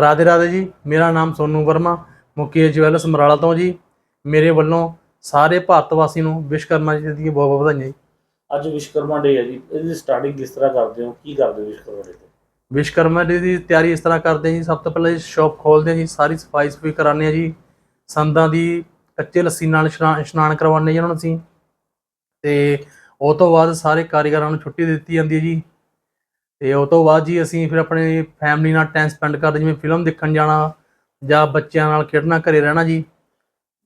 ਰਾਧੇ ਰਾਧੇ ਜੀ ਮੇਰਾ ਨਾਮ ਸੋਨੂ ਵਰਮਾ ਮੁਕੇਸ਼ ਜਵੈਲਰਸ ਸਮਰਾਲਾ ਤੋਂ ਜੀ। ਮੇਰੇ ਵੱਲੋਂ ਸਾਰੇ ਭਾਰਤ ਵਾਸੀ ਨੂੰ ਵਿਸ਼ਵਕਰਮਾ ਜੀ ਦੀਆਂ ਬਹੁਤ ਬਹੁਤ ਵਧਾਈਆਂ ਜੀ। ਅੱਜ ਵਿਸ਼ਵਕਰਮਾ ਡੇ ਹੈ ਜੀ। ਇਹਦੀ ਸਟਾਰਟਿੰਗ ਕਿਸ ਤਰ੍ਹਾਂ ਕਰਦੇ ਹੋ? ਕੀ ਕਰਦੇ ਹੋ ਵਿਸ਼ਵਕਰਮਾ ਡੇ ਤੇ? ਵਿਸ਼ਵਕਰਮਾ ਡੇ ਦੀ ਤਿਆਰੀ ਇਸ ਤਰ੍ਹਾਂ ਕਰਦੇ ਹਾਂ ਜੀ। ਸਭ ਤੋਂ ਪਹਿਲਾਂ ਜੀ ਸ਼ਾਪ ਖੋਲਦੇ ਹਾਂ ਜੀ। ਸਾਰੀ ਸਫ਼ਾਈ ਸਫ਼ਾਈ ਕਰਾਉਂਦੇ ਹਾਂ ਜੀ। ਸੰਦਾਂ ਦੀ ਕੱਚੇ ਲੱਸੀ ਨਾਲ ਇਸ਼ਨਾ- ਇਸ਼ਨਾਨ ਕਰਵਾਉਂਦੇ ਜੀ ਉਹਨਾਂ ਨੂੰ ਅਸੀਂ। ਤੇ ਉਹ ਤੋਂ ਬਾਅਦ ਸਾਰੇ ਕਾਰੀਗਰਾਂ ਨੂੰ ਛੁੱਟੀ ਦਿੱਤੀ ਜਾਂਦੀ ਹੈ ਜੀ। ਤੇ ਉਹ ਤੋਂ ਬਾਅਦ ਜੀ ਅਸੀਂ ਫਿਰ ਆਪਣੇ ਫੈਮਿਲੀ ਨਾਲ ਟਾਈਮ ਸਪੈਂਡ ਕਰਦੇ ਜਿਵੇਂ ਫਿਲਮ ਦੇਖਣ ਜਾਣਾ ਜਾਂ ਬੱਚਿਆਂ ਨਾਲ ਖੇਡਣਾ ਘਰੇ ਰਹਿਣਾ ਜੀ।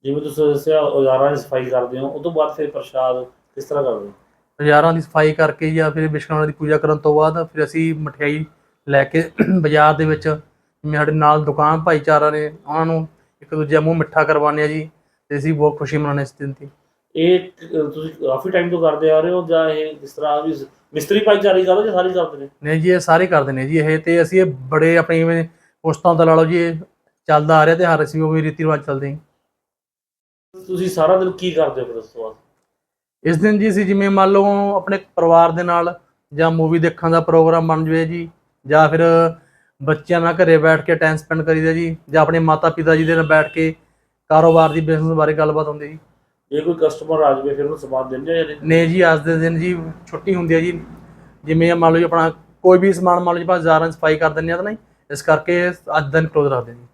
ਜਿਵੇਂ ਤੁਸੀਂ ਦੱਸਿਆ ਔਜ਼ਾਰਾਂ ਦੀ ਸਫ਼ਾਈ ਕਰਦੇ ਹੋ ਉਸ ਤੋਂ ਬਾਅਦ ਫਿਰ ਪ੍ਰਸ਼ਾਦ ਕਿਸ ਤਰ੍ਹਾਂ ਕਰਦੇ ਹੋ? ਬਾਜ਼ਾਰਾਂ ਦੀ ਸਫ਼ਾਈ ਕਰਕੇ ਜਾਂ ਫਿਰ ਵਿਸ਼ਵਕਰਮਾ ਦੀ ਪੂਜਾ ਕਰਨ ਤੋਂ ਬਾਅਦ ਫਿਰ ਅਸੀਂ ਮਠਿਆਈ ਲੈ ਕੇ ਬਾਜ਼ਾਰ ਦੇ ਵਿੱਚ ਜਿਵੇਂ ਸਾਡੇ ਨਾਲ ਦੁਕਾਨ ਭਾਈਚਾਰਾ ਨੇ ਉਹਨਾਂ ਨੂੰ ਇੱਕ ਦੂਜੇ ਮੂੰਹ ਮਿੱਠਾ ਕਰਵਾਉਂਦੇ ਆ ਜੀ ਤੇ ਅਸੀਂ ਬਹੁਤ ਖੁਸ਼ੀ ਮਨਾਉਂਦੇ ਇਸ ਦਿਨ ਦੀ ਇਹ ਤੁਸੀਂ ਕਾਫੀ ਟਾਈਮ ਤੋਂ ਕਰਦੇ ਆ ਰਹੇ ਹੋ ਜਾਂ ਇਹ ਕਿਸ ਤਰ੍ਹਾਂ ਵੀ ਮਿਸਤਰੀ ਭਾਈਚਾਰੇ ਕਰਦੇ ਜਾਂ ਸਾਰੇ ਕਰਦੇ ਨੇ? ਨਹੀਂ ਜੀ ਇਹ ਸਾਰੇ ਕਰਦੇ ਨੇ ਜੀ ਇਹ ਤੇ ਅਸੀਂ ਇਹ ਬੜੇ ਆਪਣੇ ਜਿਵੇਂ ਪੁਸਤਾਂ ਤੋਂ ਲਾ ਲਓ ਜੀ ਇਹ ਚੱਲਦਾ ਆ ਰਿਹਾ ਤੇ ਹਰ ਅਸੀਂ ਉਹ ਵੀ ਰੀਤੀ ਰਿਵਾਜ ਚੱਲਦੇ ਹਾਂ ਤੁਸੀਂ ਸਾਰਾ ਦਿਨ ਕੀ ਕਰਦੇ ਹੋ ਫਿਰ ਉਸ ਤੋਂ ਬਾਅਦ? ਇਸ ਦਿਨ ਜੀ ਅਸੀਂ ਜਿਵੇਂ ਮੰਨ ਲਓ ਆਪਣੇ ਪਰਿਵਾਰ ਦੇ ਨਾਲ ਜਾਂ ਮੂਵੀ ਦੇਖਣ ਦਾ ਪ੍ਰੋਗਰਾਮ ਬਣ ਜਵੇ ਜੀ ਜਾਂ ਫਿਰ ਬੱਚਿਆਂ ਨਾਲ ਘਰੇ ਬੈਠ ਕੇ ਟਾਈਮ ਸਪੈਂਡ ਕਰੀਦਾ ਜੀ ਜਾਂ ਆਪਣੇ ਮਾਤਾ ਪਿਤਾ ਜੀ ਦੇ ਨਾਲ ਬੈਠ ਕੇ ਕਾਰੋਬਾਰ ਦੀ ਬਿਜ਼ਨਸ ਬਾਰੇ ਗੱਲਬਾਤ ਹੁੰਦੀ ਜੀ। ਜੇ ਕੋਈ ਕਸਟਮਰ ਆ ਜਾਵੇ, ਫਿਰ ਉਹਨੂੰ ਸਮਾਨ ਦਿੰਦੇ ਜਾਂ ਨਹੀਂ ਨੇ ਜੀ, ਅੱਜ ਦੇ ਦਿਨ ਜੀ ਛੁੱਟੀ ਹੁੰਦੀ ਹੈ ਜੀ। ਜਿਵੇਂ ਮੰਨ ਲਓ ਜੀ ਆਪਣਾ ਕੋਈ ਵੀ ਸਮਾਨ, ਮੰਨ ਲਓ ਜੀ ਆਪਾਂ ਹਜ਼ਾਰਾਂ ਸਫ਼ਾਈ ਕਰ ਦਿੰਦੇ ਆ ਤਾਂ ਨਹੀਂ, ਇਸ ਕਰਕੇ ਅੱਜ ਦਿਨ ਕਲੋਜ਼ ਰੱਖਦੇ ਜੀ।